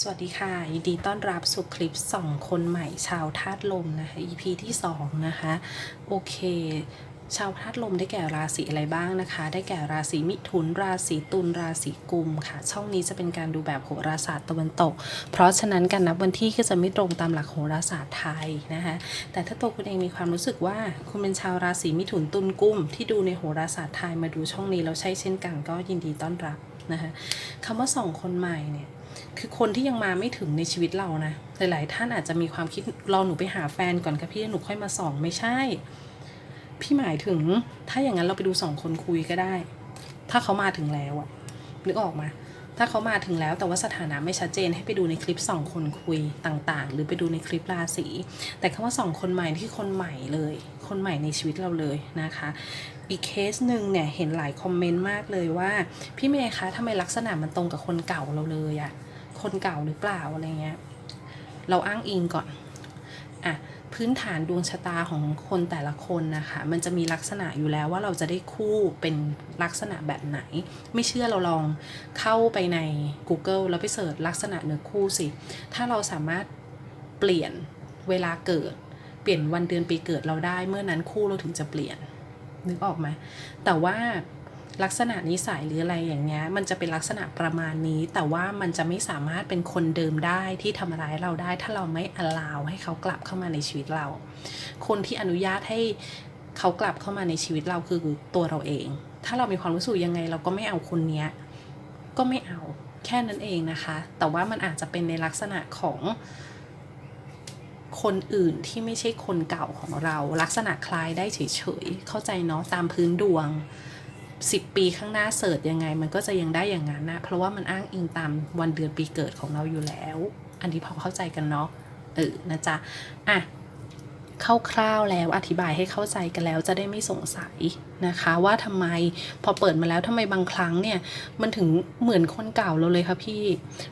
สวัสดีค่ะยินดีต้อนรับสู่คลิปสองคนใหม่ชาวธาตุลมนะคะ EP ที่ 2 นะคะ โอเค ชาวธาตุลมได้แก่ราศีอะไรบ้างนะคะ ได้แก่ราศีมิถุน ราศีตุลราศีกุมค่ะ ช่องนี้จะเป็นการดูแบบโหราศาสตร์ตะวันตก เพราะฉะนั้นการนับวันที่ก็จะไม่ตรงตามหลักโหราศาสตร์ไทยนะคะ แต่ถ้าตัวคุณเองมีความรู้สึกว่าคุณเป็นชาวราศีมิถุนตุลกุม ที่ดูในโหราศาสตร์ไทยมาดูช่องนี้แล้วใช่เช่นกันก็ยินดีต้อนรับนะคะคำว่าสองคนใหม่เนี่ย คือคนที่ยังมาไม่ถึงในชีวิตเรานะหลายๆท่านอาจจะมีความคิดรอหนูไปหาแฟนก่อนค่ะพี่แล้วหนูค่อยมาส่องไม่ใช่ พี่หมายถึงถ้าอย่างนั้นเราไปดูสองคนคุยก็ได้ ถ้าเขามาถึงแล้วอะนึกออกมาถ้าเขามาถึงแล้วแต่ว่าสถานะไม่ชัดเจนให้ไปดูในคลิปสองคนคุยต่างๆ หรือไปดูในคลิปราศีแต่คำว่าสองคนใหม่ที่คนใหม่เลย คนใหม่ในชีวิตเราเลยนะคะ อีกเคสหนึ่งเนี่ยเห็นหลายคอมเมนต์มากเลยว่า พี่เมย์คะทำไมลักษณะมันตรงกับคนเก่าเราเลยอะ คนเก่าหรือเปล่าอะไรเงี้ย เราอ้างอิงก่อนอะพื้นฐานดวงชะตาของคนแต่ละคนนะคะ มันจะมีลักษณะอยู่แล้วว่าเราจะได้คู่เป็นลักษณะแบบไหน ไม่เชื่อเราลองเข้าไปใน Google แล้วไปเสิร์ชลักษณะเนื้อคู่สิ ถ้าเราสามารถเปลี่ยนเวลาเกิด เปลี่ยนวันเดือนปีเกิดเราได้ เมื่อนั้นคู่เราถึงจะเปลี่ยนนึกออกไหมแต่ว่า ลักษณะนิสัยหรืออะไรอย่างเงี้ยมันจะเป็นลักษณะประมาณนี้ แต่ว่ามันจะไม่สามารถเป็นคนเดิมได้ที่ทำร้ายเราได้ ถ้าเราไม่อลาวให้เขากลับเข้ามาในชีวิตเรา คนที่อนุญาตให้เขากลับเข้ามาในชีวิตเราคือตัวเราเอง ถ้าเรามีความรู้สึกยังไง เราก็ไม่เอาคนเนี้ยก็ไม่เอาแค่นั้นเองนะคะ แต่ว่ามันอาจจะเป็นในลักษณะของคนอื่นที่ไม่ใช่คนเก่าของเรา ลักษณะคล้ายได้เฉยๆ เข้าใจเนาะตามพื้นดวง 10 ปีข้างหน้าเสิร์ชยังไง มันก็จะยังได้อย่างนั้นนะเพราะว่ามันอ้างอิงตามวันเดือนปีเกิดของเราอยู่แล้ว อันนี้พอเข้าใจกันเนาะเออนะจ๊ะอะคร่าวๆแล้วอธิบายให้เข้าใจกันแล้วจะได้ไม่สงสัยนะคะว่าทำไมพอเปิดมาแล้วทำไมบางครั้งเนี่ยมันถึงเหมือนคนเก่าเราเลยค่ะพี่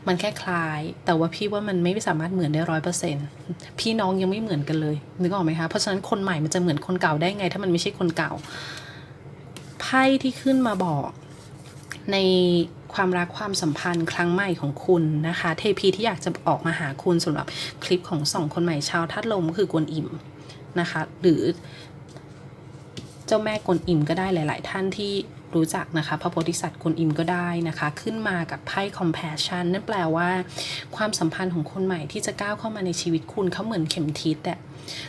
มันแค่คล้าย แต่ว่าพี่ว่ามันไม่สามารถเหมือนได้ร้อยเปอร์เซ็นต์พี่น้องยังไม่เหมือนกันเลยนึกออกไหมคะเพราะฉะนั้นคนใหม่มันจะเหมือนคนเก่าได้ไง ถ้ามันไม่ใช่คนเก่า พ่ที่ขึ้นมาบอกในความรักความสัมพันธ์ครั้งใหม่ของคุณนะคะ เทพีที่อยากจะออกมาหาคุณสำหรับคลิปของสองคนใหม่ชาวทัดลมคือกวนอิมนะคะ หรือเจ้าแม่กวนอิมก็ได้หลาย ๆ ท่านที่รู้จักนะคะพระโพธิสัตว์กวนอิมก็ได้นะคะ ขึ้นมากับไพ่ compassion นั่นแปลว่า ความสัมพันธ์ของคนใหม่ที่จะก้าวเข้ามาในชีวิตคุณเขาเหมือนเข็มทิศอะ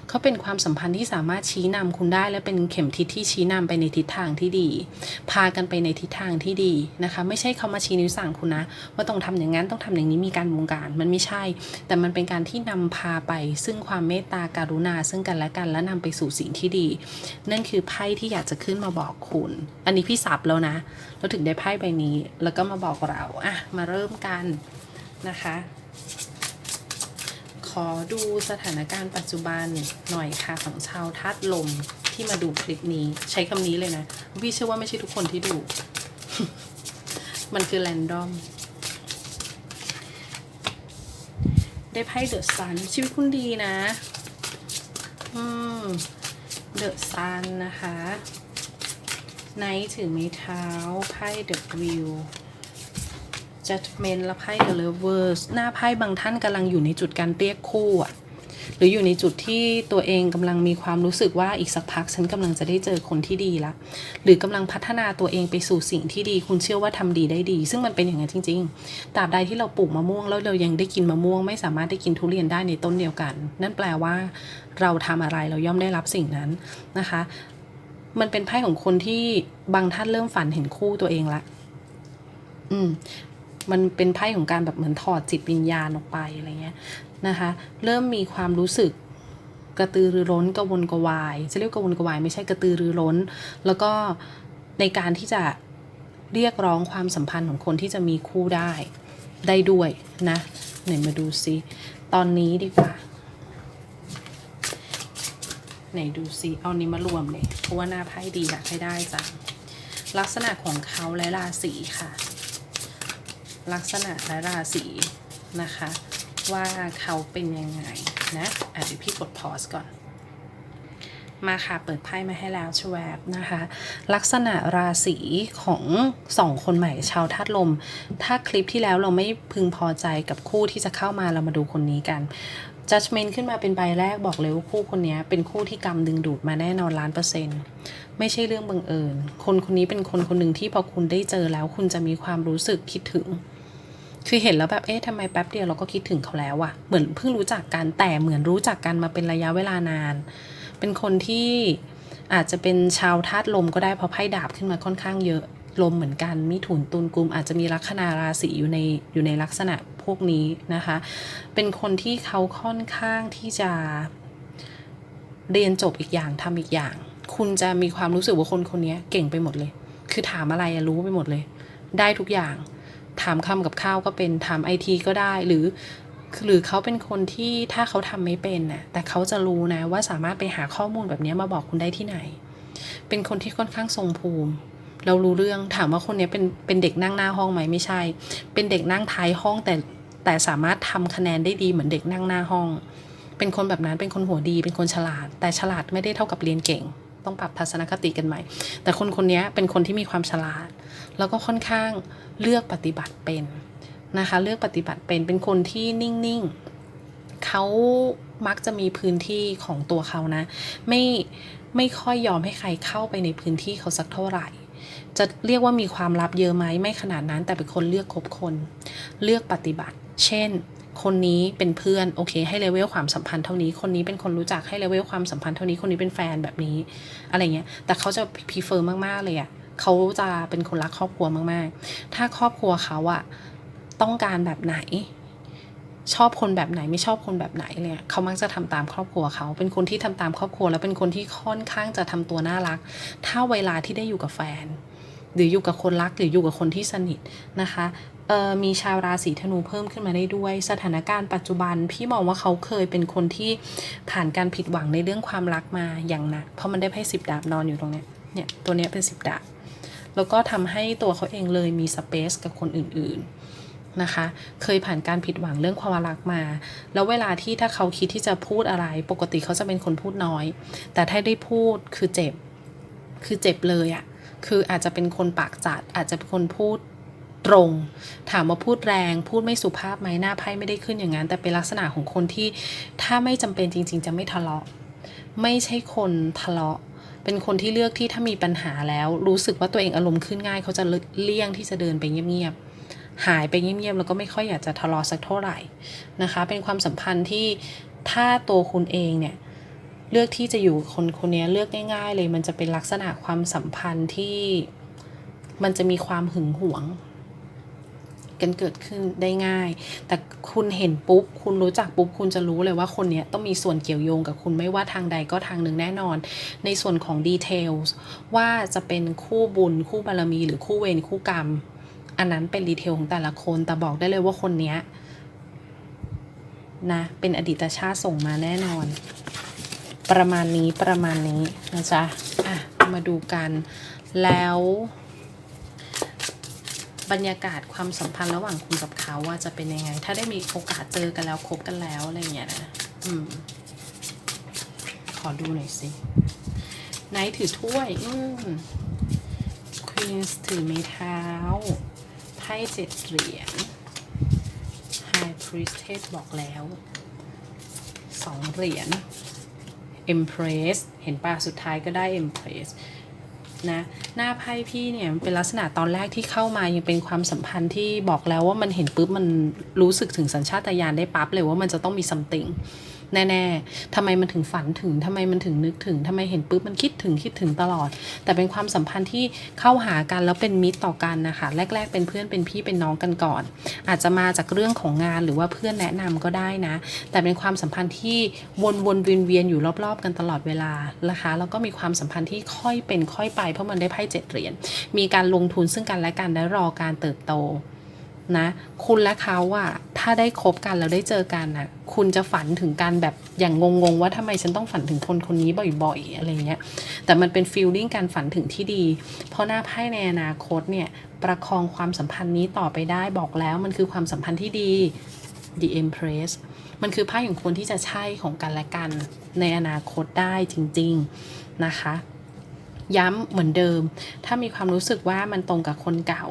เขาเป็นความสัมพันธ์ที่สามารถชี้นำคุณได้ และเป็นเข็มทิศที่ชี้นำไปในทิศทางที่ดี พากันไปในทิศทางที่ดีนะคะ ไม่ใช่เขามาชี้นิ้วสั่งคุณนะ ว่าต้องทำอย่างนั้นต้องทำอย่างนี้มีการวงการ มันไม่ใช่ แต่มันเป็นการที่นำพาไป ซึ่งความเมตตาการุณา ซึ่งกันและกันและนำไปสู่สิ่งที่ดี นั่นคือไพ่ที่อยากจะขึ้นมาบอกคุณ อันนี้พี่สับแล้วนะเราถึงได้ไพ่ใบนี้ แล้วก็มาบอกเราอะมาเริ่มกันนะคะ ขอดูสถานการณ์ปัจจุบันหน่อยค่ะของชาวธาตุลมที่มาดูคลิปนี้ใช้คำนี้เลยนะพี่เชื่อว่าไม่ใช่ทุกคนที่ดู มันคือแรนดอมได้ไพ่เดอะซันชีวิตคุณดีนะ อืมเดอะซันนะคะไนท์ถือไม้เท้าไพ่เดอะวิว judgment และไพ่ the lovers หน้าไพ่บางท่านกำลังอยู่ในจุดการเรียกคู่อะหรืออยู่ในจุดที่ตัวเองกำลังมีความรู้สึกว่าอีกสักพักฉันกำลังจะได้เจอคนที่ดีละ หรือกำลังพัฒนาตัวเองไปสู่สิ่งที่ดี คุณเชื่อว่าทำดีได้ดี ซึ่งมันเป็นอย่างนั้นจริง ๆตราบใดที่เราปลูกมะม่วงแล้วเรายังได้กินมะม่วง ไม่สามารถได้กินทุเรียนได้ในต้นเดียวกัน นั่นแปลว่าเราทำอะไรเราย่อมได้รับสิ่งนั้นนะคะ มันเป็นไพ่ของคนที่บางท่านเริ่มฝันเห็นคู่ตัวเองละอืม มันเป็นไพ่ของการแบบเหมือนถอดจิตวิญญาณออกไปอะไรเงี้ยนะคะ เริ่มมีความรู้สึกกระตือรือร้นกระวนกระวาย จะเรียกกระวนกระวายไม่ใช่กระตือรือร้น แล้วก็ในการที่จะเรียกร้องความสัมพันธ์ของคนที่จะมีคู่ได้ได้ด้วยนะไหนมาดูซิตอนนี้ดีกว่าไหนดูซิเอานี้มารวมเลยเพราะว่าหน้าไพ่ดีอยากให้ได้จ้ะลักษณะของเขาและราศีค่ะ ลักษณะและราศีนะคะ ว่าเขาเป็นยังไงนะอะเดี๋ยวพี่กดพอสก่อน มาค่ะ เปิดไพ่มาให้แล้วชวบนะคะ ลักษณะราศีของสองคนใหม่ชาวธาตุลม ถ้าคลิปที่แล้วเราไม่พึงพอใจกับคู่ที่จะเข้ามาเรามาดูคนนี้กัน judgment ขึ้นมาเป็นใบแรกบอกเลยว่าคู่คนนี้เป็นคู่ที่กำดึงดูดมาแน่นอนล้านเปอร์เซ็นต์ไม่ใช่เรื่องบังเอิญ คนคนนี้เป็นคนคนหนึ่งที่พอคุณได้เจอแล้วคุณจะมีความรู้สึกคิดถึง คือเห็นแล้วแบบเอ๊ะทำไมแป๊บเดียวเราก็คิดถึงเขาแล้วอะเหมือนเพิ่งรู้จักกันแต่เหมือนรู้จักกันมาเป็นระยะเวลานาน เป็นคนที่อาจจะเป็นชาวธาตุลมก็ได้เพราะไพ่ดาบขึ้นมาค่อนข้างเยอะลมเหมือนกันมิถุนตุลกุมอาจจะมีลัคนาราศีอยู่ในอยู่ในลักษณะพวกนี้นะคะ เป็นคนที่เขาค่อนข้างที่จะเรียนจบอีกอย่างทำอีกอย่าง คุณจะมีความรู้สึกว่าคนคนนี้เก่งไปหมดเลย คือถามอะไรรู้ไปหมดเลย ได้ทุกอย่าง ถามคำกับข้าวก็เป็นถามไอทีก็ได้หรือหรือเขาเป็นคนที่ถ้าเขาทำไม่เป็นน่ะแต่เขาจะรู้นะว่าสามารถไปหาข้อมูลแบบนี้มาบอกคุณได้ที่ไหน เป็นคนที่ค่อนข้างทรงภูมิ เรารู้เรื่องถามว่าคนนี้เป็นเป็นเด็กนั่งหน้าห้องไหมไม่ใช่ เป็นเด็กนั่งท้ายห้องแต่แต่สามารถทำคะแนนได้ดีเหมือนเด็กนั่งหน้าห้อง เป็นคนแบบนั้นเป็นคนหัวดี เป็นคนฉลาด แต่ฉลาดไม่ได้เท่ากับเรียนเก่ง ต้องปรับทัศนคติกันใหม่ แต่คนคนนี้เป็นคนที่มีความฉลาด แล้วก็ค่อนข้างเลือกปฏิบัติเป็นนะคะ เลือกปฏิบัติเป็นเป็นคนที่นิ่งๆเขามักจะมีพื้นที่ของตัวเขานะ ไม่ไม่ค่อยยอมให้ใครเข้าไปในพื้นที่เขาสักเท่าไหร่จะเรียกว่ามีความลับเยอะไหมไม่ขนาดนั้น แต่เป็นคนเลือกคบคน เลือกปฏิบัติ เช่น คนนี้เป็นเพื่อนโอเคให้เลเวลความสัมพันธ์เท่านี้ คนนี้เป็นคนรู้จักให้เลเวลความสัมพันธ์เท่านี้คนนี้เป็นแฟนแบบนี้ อะไรเงี้ย แต่เขาจะพีเฟอร์มากๆเลยอะเขาจะเป็นคนรักครอบครัวมากๆ ถ้าครอบครัวเขาอะต้องการแบบไหน ชอบคนแบบไหนไม่ชอบคนแบบไหนเนี่ยเขามักจะทำตามครอบครัวเขา เป็นคนที่ทำตามครอบครัว แล้วเป็นคนที่ค่อนข้างจะทำตัวน่ารัก ถ้าเวลาที่ได้อยู่กับแฟน หรืออยู่กับคนรักหรืออยู่กับคนที่สนิทนะคะ มีชาวราศีธนูเพิ่มขึ้นมาได้ด้วย สถานการณ์ปัจจุบันพี่มองว่าเขาเคยเป็นคนที่ผ่านการผิดหวังในเรื่องความรักมาอย่างหนักเพราะมันได้ไพ่สิบดาบนอนอยู่ตรงเนี้ยเนี่ยตัวเนี้ยเป็นสิบดาบแล้วก็ทำให้ตัวเขาเองเลยมีสเปซกับคนอื่นๆนะคะ เคยผ่านการผิดหวังเรื่องความรักมา แล้วเวลาที่ถ้าเขาคิดที่จะพูดอะไร ปกติเขาจะเป็นคนพูดน้อย แต่ถ้าได้พูดคือเจ็บ คือเจ็บเลยอะคืออาจจะเป็นคนปากจัด อาจจะเป็นคนพูด ตรง ถามว่าพูดแรง พูดไม่สุภาพไหมหน้าไพ่ไม่ได้ขึ้นอย่างนั้น แต่เป็นลักษณะของคนที่ถ้าไม่จำเป็นจริง ๆ จะไม่ทะเลาะ ไม่ใช่คนทะเลาะ เป็นคนที่เลือกที่ถ้ามีปัญหาแล้ว รู้สึกว่าตัวเองอารมณ์ขึ้นง่าย เขาจะเลี่ยงที่จะเดินไปเงียบๆหายไปเงียบๆแล้วก็ไม่ค่อยอยากจะทะเลาะสักเท่าไหร่นะคะ เป็นความสัมพันธ์ที่ถ้าตัวคุณเองเนี่ยเลือกที่จะอยู่คนคนนี้เลือกง่าย ๆ เลยมันจะเป็นลักษณะความสัมพันธ์ที่มันจะมีความหึงหวง กันเกิดขึ้นได้ง่าย แต่คุณเห็นปุ๊บ คุณรู้จักปุ๊บ คุณจะรู้เลยว่าคนเนี้ยต้องมีส่วนเกี่ยวโยงกับคุณไม่ว่าทางใดก็ทางหนึ่งแน่นอน ในส่วนของดีเทลว่าจะเป็นคู่บุญ คู่บารมี หรือคู่เวรคู่กรรม อันนั้นเป็นดีเทลของแต่ละคน แต่บอกได้เลยว่าคนเนี้ยนะ เป็นอดีตชาติส่งมาแน่นอน ประมาณนี้ประมาณนี้นะจ๊ะ อะ มาดูกันแล้ว บรรยากาศความสัมพันธ์ระหว่างคุณกับเขาว่าจะเป็นยังไง ถ้าได้มีโอกาสเจอกันแล้วคบกันแล้วอะไรอย่างเงี้ยนะอืม ขอดูหน่อยสิไนท์ถือถ้วย อืมควีนส์ถือไม้เท้าไพ่เจ็ดเหรียญไฮพรีสเทสบอกแล้วสองเหรียญ Empress เห็นป่ะสุดท้ายก็ได้ Empress นะหน้าไพ่พี่เนี่ยเป็นลักษณะตอนแรกที่เข้ามายังเป็นความสัมพันธ์ที่บอกแล้วว่ามันเห็นปุ๊บมันรู้สึกถึงสัญชาตญาณได้ปั๊บเลยว่ามันจะต้องมี something แน่ๆทำไมมันถึงฝันถึงทำไมมันถึงนึกถึงทำไมเห็นปุ๊บมันคิดถึงคิดถึงตลอด แต่เป็นความสัมพันธ์ที่เข้าหากันแล้วเป็นมิตรต่อกันนะคะ แรก ๆ เป็นเพื่อนเป็นพี่เป็นน้องกันก่อน อาจจะมาจากเรื่องของงานหรือว่าเพื่อนแนะนำก็ได้นะ แต่เป็นความสัมพันธ์ที่วนวนเวียนเวียนๆอยู่รอบๆ กันตลอดเวลานะคะแล้วก็มีความสัมพันธ์ที่ค่อยเป็นค่อยไปเพราะมันได้ไพ่เจ็ดเหรียญมีการลงทุนซึ่งกันและกันและรอการเติบโต นะ คุณและเขาอะถ้าได้คบกันแล้วได้เจอกันอะคุณจะฝันถึงกันแบบอย่างงงๆว่าทำไมฉันต้องฝันถึงคนคนนี้บ่อยๆอะไรเงี้ย แต่มันเป็นฟีลลิ่งการฝันถึงที่ดี เพราะหน้าไพ่ในอนาคตเนี่ยประคองความสัมพันธ์นี้ต่อไปได้บอกแล้วมันคือความสัมพันธ์ที่ดี The Empress มันคือไพ่ของคนที่จะใช่ของกันและกันในอนาคตได้จริง ๆ นะคะ ย้ำเหมือนเดิม ถ้ามีความรู้สึกว่ามันตรงกับคนเก่า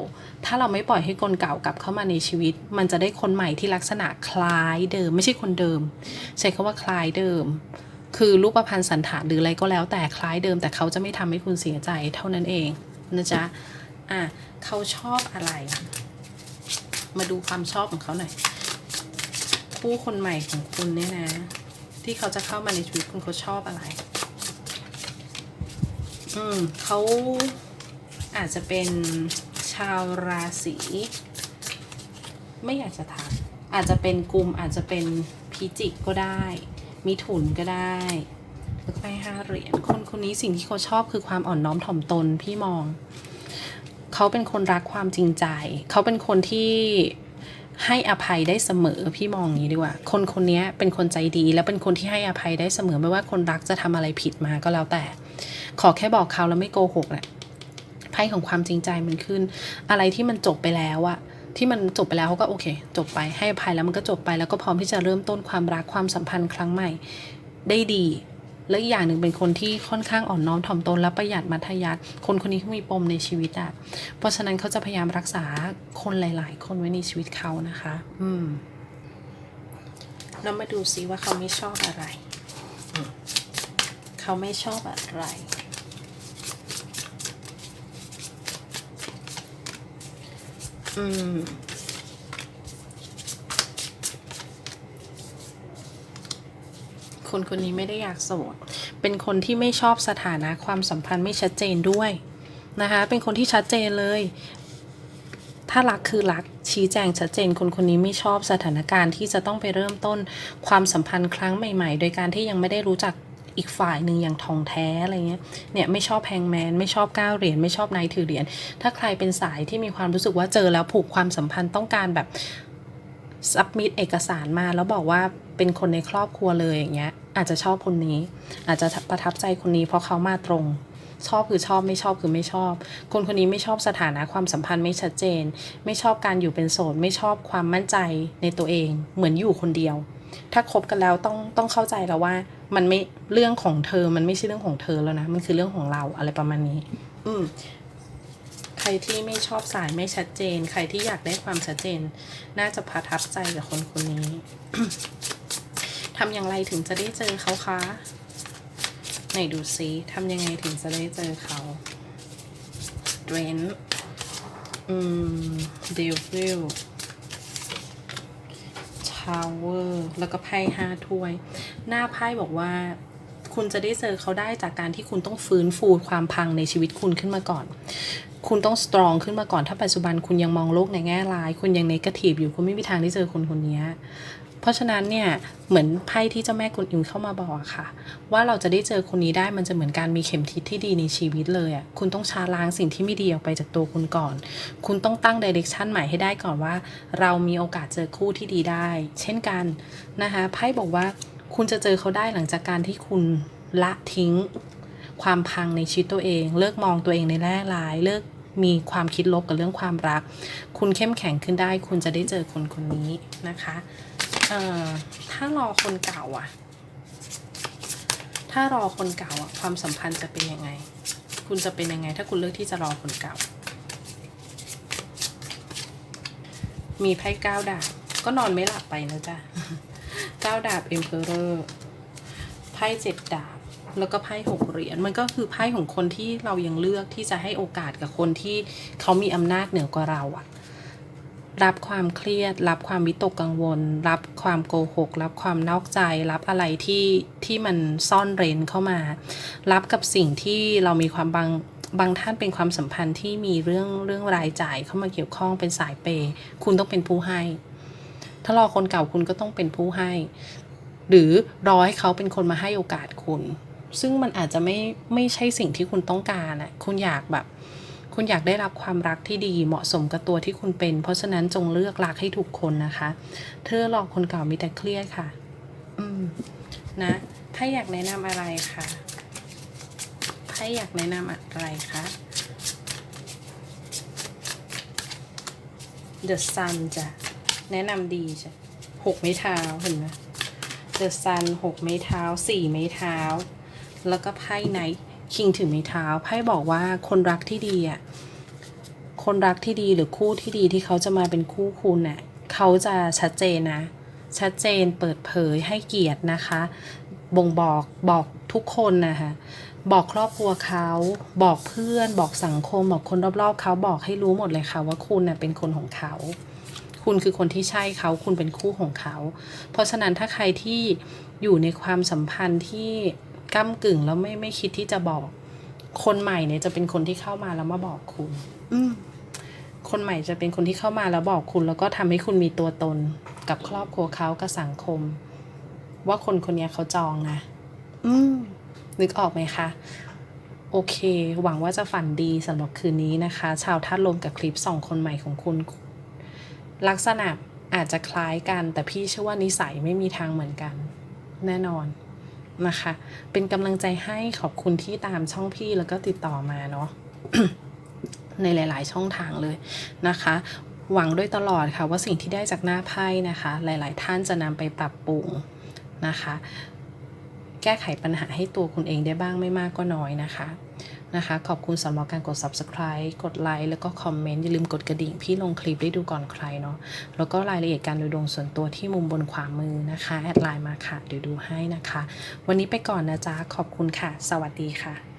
ถ้าเราไม่ปล่อยให้คนเก่ากลับเข้ามาในชีวิต มันจะได้คนใหม่ที่ลักษณะคล้ายเดิม ไม่ใช่คนเดิม ใช้คำว่าคล้ายเดิม คือรูปพันธ์สันฐานหรืออะไรก็แล้วแต่คล้ายเดิม แต่เขาจะไม่ทำให้คุณเสียใจเท่านั้นเองนะจ๊ะอะเขาชอบอะไร มาดูความชอบของเขาหน่อยผู้คนใหม่ของคุณเนี่ยนะ ที่เขาจะเข้ามาในชีวิตคุณเขาชอบอะไร อืมเขาอาจจะเป็นชาวราศีไม่อยากจะถามอาจจะเป็นกลุ่มอาจจะเป็นพิจิกก็ได้ มีถุนก็ได้ล้วก็ไปห้าเหรียญคนคนนี้สิ่งที่เขาชอบคือความอ่อนน้อมถ่อมตนพี่มอง เขาเป็นคนรักความจริงใจ เขาเป็นคนที่ ให้อภัยได้เสมอพี่มองอย่างนี้ดีกว่า คนคนนี้เป็นคนใจดี และเป็นคนที่ให้อภัยได้เสมอไม่ว่าคนรักจะทำอะไรผิดมาก็แล้วแต่ ขอแค่บอกเขาแล้วไม่โกหกแหละไพ่ของความจริงใจมันขึ้น อะไรที่มันจบไปแล้วอะที่มันจบไปแล้วเขาก็โอเค จบไปให้อภัยแล้วมันก็จบไปแล้วก็พร้อมที่จะเริ่มต้นความรักความสัมพันธ์ครั้งใหม่ ได้ดี และอีกอย่างหนึ่งเป็นคนที่ค่อนข้างอ่อนน้อมถ่อมตนและประหยัดมัธยัสถ์คนคนนี้เขามีปมในชีวิตอะเพราะฉะนั้นเขาจะพยายามรักษาคนหลาย ๆ คนไว้ในชีวิตเขานะคะ อืมเรามาดูซิว่าเขาไม่ชอบอะไร เขาไม่ชอบอะไรอืม คนคนนี้ไม่ได้อยากโสด เป็นคนที่ไม่ชอบสถานะความสัมพันธ์ไม่ชัดเจนด้วยนะคะ เป็นคนที่ชัดเจนเลย ถ้ารักคือรัก ชี้แจงชัดเจน คนคนนี้ไม่ชอบสถานการณ์ที่จะต้องไปเริ่มต้นความสัมพันธ์ครั้งใหม่ ๆ โดยการที่ยังไม่ได้รู้จักอีกฝ่ายหนึ่งอย่างทองแท้อะไรเงี้ย เนี่ยไม่ชอบแพงแมนไม่ชอบก้าวเหรียญไม่ชอบนายถือเหรียญ ถ้าใครเป็นสายที่มีความรู้สึกว่าเจอแล้วผูกความสัมพันธ์ต้องการแบบซับมิดเอกสารมาแล้วบอกว่าเป็นคนในครอบครัวเลยอย่างเงี้ย อาจจะชอบคนนี้ อาจจะประทับใจคนนี้เพราะเขามาตรง ชอบคือชอบไม่ชอบคือไม่ชอบ คนคนนี้ไม่ชอบสถานะความสัมพันธ์ไม่ชัดเจน ไม่ชอบการอยู่เป็นโสดไม่ชอบความมั่นใจในตัวเอง เหมือนอยู่คนเดียว ถ้าคบกันแล้วต้องต้องเข้าใจแล้วว่ามันไม่เรื่องของเธอมันไม่ใช่เรื่องของเธอแล้วนะมันคือเรื่องของเราอะไรประมาณนี้ อืมใครที่ไม่ชอบสายไม่ชัดเจน ใครที่อยากได้ความชัดเจน น่าจะประทับใจกับคนคนนี้ ทำอย่างไรถึงจะได้เจอเขาคะไหนดูซิทำยังไงถึงจะได้เจอเขาเรนอืมเดวิลทาวเวอร์แล้วก็ไพ่ห้าถ้วย หน้าไพ่บอกว่าคุณจะได้เจอเขาได้จากการที่คุณต้องฟื้นฟูความพังในชีวิตคุณขึ้นมาก่อน คุณต้องสตรองขึ้นมาก่อน ถ้าปัจจุบันคุณยังมองโลกในแง่ร้าย คุณยังเนกาทีฟอยู่ คุณไม่มีทางได้เจอคนคนนี้ เพราะฉะนั้นเนี่ยเหมือนไพ่ที่เจ้าแม่กุนอิมเข้ามาบอกอะค่ะ ว่าเราจะได้เจอคนนี้ได้มันจะเหมือนการมีเข็มทิศที่ดีในชีวิตเลยอะคุณต้องชาล้างสิ่งที่ไม่ดีออกไปจากตัวคุณก่อน คุณต้องตั้งดิเรกชันใหม่ให้ได้ก่อนว่า เรามีโอกาสเจอคู่ที่ดีได้ เช่นกันนะคะไพ่บอกว่าคุณจะเจอเขาได้หลังจากการที่คุณละทิ้งความพังในชีวิตตัวเอง เลิกมองตัวเองในแง่ร้าย เลิกมีความคิดลบกับเรื่องความรัก คุณเข้มแข็งขึ้นได้ คุณจะได้เจอคนคนนี้นะคะ เอ่อถ้ารอคนเก่าอะถ้ารอคนเก่าอะความสัมพันธ์จะเป็นยังไง คุณจะเป็นยังไง ถ้าคุณเลือกที่จะรอคนเก่า มีไพ่เก้าดาบก็นอนไม่หลับไปนะจ๊ะเก้าดาบเอ็มเพอเรอร์ไพ่เจ็ดดาบแล้วก็ไพ่หกเหรียญมันก็คือไพ่ของคนที่เรายังเลือกที่จะให้โอกาสกับคนที่เขามีอำนาจเหนือกว่าเราอะ รับความเครียด รับความวิตกกังวล รับความโกหก รับความนอกใจ รับอะไรที่ที่มันซ่อนเร้นเข้ามา รับกับสิ่งที่เรามีความบางบางท่านเป็นความสัมพันธ์ที่มีเรื่องเรื่องรายจ่ายเข้ามาเกี่ยวข้องเป็นสายเปย์คุณต้องเป็นผู้ให้ ถ้ารอคนเก่าคุณก็ต้องเป็นผู้ให้ หรือรอให้เขาเป็นคนมาให้โอกาสคุณ ซึ่งมันอาจจะไม่ไม่ใช่สิ่งที่คุณต้องการอะคุณอยากแบบ คุณอยากได้รับความรักที่ดีเหมาะสมกับตัวที่คุณเป็น เพราะฉะนั้นจงเลือกรักให้ถูกคนนะคะ เธอรอคนเก่ามีแต่เครียดค่ะ อืมนะ ถ้าอยากแนะนำอะไรคะถ้าอยากแนะนำอะไรคะ The Sun จ้ะแนะนำดีจ้ะหกไม้เท้าเห็นไหม The Sun หกไม้เท้าสี่ไม้เท้า แล้วก็ไพ่ไน คิงถือไม้เท้าไพ่บอกว่าคนรักที่ดีอะคนรักที่ดีหรือคู่ที่ดีที่เขาจะมาเป็นคู่คุณเน่ะเขาจะชัดเจนนะ ชัดเจนเปิดเผยให้เกียรตินะคะ บ่งบอกบอกทุกคนนะคะบอกครอบครัวเขาบอกเพื่อนบอกสังคม บอกคนรอบๆเขาบอกให้รู้หมดเลยค่ะ ว่าคุณน่ะเป็นคนของเขา คุณคือคนที่ใช่เขาคุณเป็นคู่ของเขา เพราะฉะนั้นถ้าใครที่อยู่ในความสัมพันธ์ที่ ก้ากึ่งแล้วไม่ไม่คิดที่จะบอก คนใหม่เนี่ยจะเป็นคนที่เข้ามาแล้วมาบอกคุณ อืมคนใหม่จะเป็นคนที่เข้ามาแล้วบอกคุณแล้วก็ทำให้คุณมีตัวตนกับครอบครัวเขากับสังคม ว่าคนคนเนี้ยเขาจองนะอืมนึกออกไหมคะโอเค หวังว่าจะฝันดีสำหรับคืนนี้นะคะ ชาวท่าตุลมกับคลิปสองคนใหม่ของคุณ ลักษณะอาจจะคล้ายกัน แต่พี่เชื่อว่านิสัยไม่มีทางเหมือนกัน แน่นอน นะคะ เป็นกำลังใจให้ขอบคุณที่ตามช่องพี่แล้วก็ติดต่อมาเนาะในหลาย ๆ ช่องทางเลยนะคะ หวังด้วยตลอดค่ะว่าสิ่งที่ได้จากหน้าไพ่นะคะ หลาย ๆ ท่านจะนำไปปรับปรุงนะคะ แก้ไขปัญหาให้ตัวคุณเองได้บ้างไม่มากก็น้อยนะคะ นะคะ ขอบคุณสำหรับการกด subscribe กดไลค์แล้วก็คอมเมนต์อย่าลืมกดกระดิ่ง พี่ลงคลิปได้ดูก่อนใครเนาะแล้วก็รายละเอียดการดูดวงส่วนตัวที่มุมบนขวามือนะคะ แอดไลน์มาค่ะ เดี๋ยวดูให้นะคะ วันนี้ไปก่อนนะจ๊ะ ขอบคุณค่ะ สวัสดีค่ะ